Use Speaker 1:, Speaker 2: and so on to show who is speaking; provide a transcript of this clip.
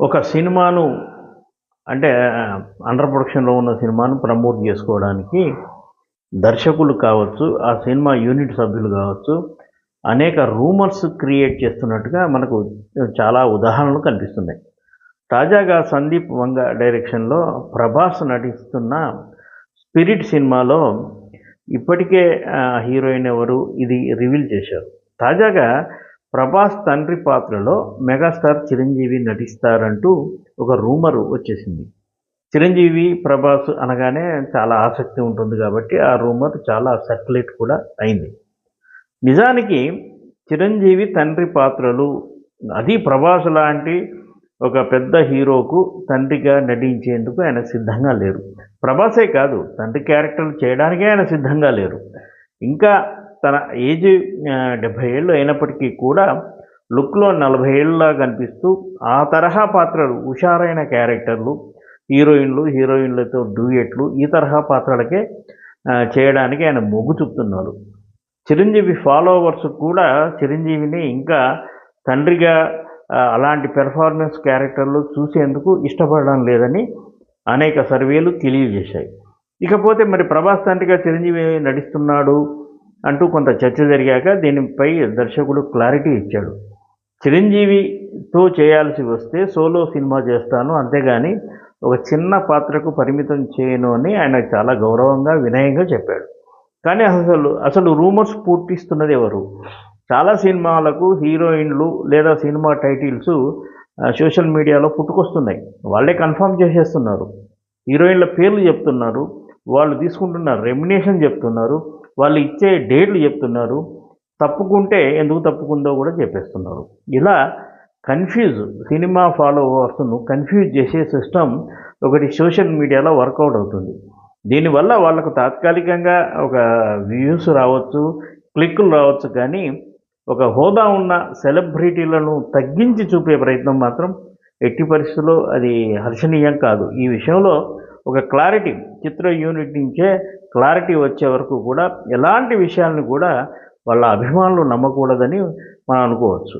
Speaker 1: ఒక సినిమాను అంటే అండర్ ప్రొడక్షన్లో ఉన్న సినిమాను ప్రమోట్ చేసుకోవడానికి దర్శకులు కావచ్చు ఆ సినిమా యూనిట్ సభ్యులు కావచ్చు అనేక రూమర్స్ క్రియేట్ చేస్తున్నట్టుగా మనకు చాలా ఉదాహరణలు కనిపిస్తున్నాయి. తాజాగా సందీప్ వంగ డైరెక్షన్లో ప్రభాస్ నటిస్తున్న స్పిరిట్ సినిమాలో ఇప్పటికే హీరోయిన్ ఎవరు? ఇది రివీల్ చేశారు. తాజాగా ప్రభాస్ తండ్రి పాత్రలో మెగాస్టార్ చిరంజీవి నటిస్తారంటూ ఒక రూమర్ వచ్చేసింది. చిరంజీవి ప్రభాస్ అనగానే చాలా ఆసక్తి ఉంటుంది కాబట్టి ఆ రూమర్ చాలా సర్క్యులేట్ కూడా అయింది. నిజానికి చిరంజీవి తండ్రి పాత్రలు అది ప్రభాస్ లాంటి ఒక పెద్ద హీరోకు తండ్రిగా నటించేందుకు ఆయన సిద్ధంగా లేరు. ప్రభాసే కాదు తండ్రి క్యారెక్టర్లు చేయడానికే ఆయన సిద్ధంగా లేరు. ఇంకా తన ఏజ్ డెబ్భై ఏళ్ళు అయినప్పటికీ కూడా లుక్లో నలభై ఏళ్ళలా కనిపిస్తూ ఆ తరహా పాత్రలు హుషారైన క్యారెక్టర్లు హీరోయిన్లు హీరోయిన్లతో డూయెట్లు ఈ తరహా పాత్రలకే చేయడానికి ఆయన మొగ్గు చూపుతున్నారు. చిరంజీవి ఫాలోవర్స్ కూడా చిరంజీవిని ఇంకా తండ్రిగా అలాంటి పెర్ఫార్మెన్స్ క్యారెక్టర్లు చూసేందుకు ఇష్టపడడం లేదని అనేక సర్వేలు తెలియజేశాయి. ఇకపోతే మరి ప్రభాస్ తండ్రిగా చిరంజీవి నటిస్తున్నాడు అంటూ కొంత చర్చ జరిగాక దీనిపై దర్శకుడు క్లారిటీ ఇచ్చాడు. చిరంజీవితో చేయాల్సి వస్తే సోలో సినిమా చేస్తాను అంతేగాని ఒక చిన్న పాత్రకు పరిమితం చేయను అని ఆయన చాలా గౌరవంగా వినయంగా చెప్పాడు. కానీ అసలు అసలు రూమర్స్ పూర్తిస్తున్నది ఎవరు? చాలా సినిమాలకు హీరోయిన్లు లేదా సినిమా టైటిల్స్ సోషల్ మీడియాలో పుట్టుకొస్తున్నాయి. వాళ్ళే కన్ఫర్మ్ చేసేస్తున్నారు. హీరోయిన్ల పేర్లు చెప్తున్నారు. వాళ్ళు తీసుకుంటున్న రెమ్యునేషన్ చెప్తున్నారు. వాళ్ళు ఇచ్చే డేట్లు చెప్తున్నారు తప్పుకుంటే ఎందుకు తప్పుకుందో కూడా చెప్పేస్తున్నారు. ఇలా కన్ఫ్యూజ్ సినిమా ఫాలోవర్స్ను కన్ఫ్యూజ్ చేసే సిస్టమ్ ఒకటి సోషల్ మీడియాలో వర్కౌట్ అవుతుంది. దీనివల్ల వాళ్ళకు తాత్కాలికంగా ఒక వ్యూస్ రావచ్చు క్లిక్కులు రావచ్చు కానీ ఒక హోదా ఉన్న సెలబ్రిటీలను తగ్గించి చూపే ప్రయత్నం మాత్రం ఎట్టి పరిస్థితుల్లో అది హర్షణీయం కాదు. ఈ విషయంలో ఒక క్లారిటీ చిత్ర యూనిట్ నుంచే క్లారిటీ వచ్చే వరకు కూడా ఎలాంటి విషయాలను కూడా వాళ్ళ అభిమానులు నమ్మకూడదని మనం అనుకోవచ్చు.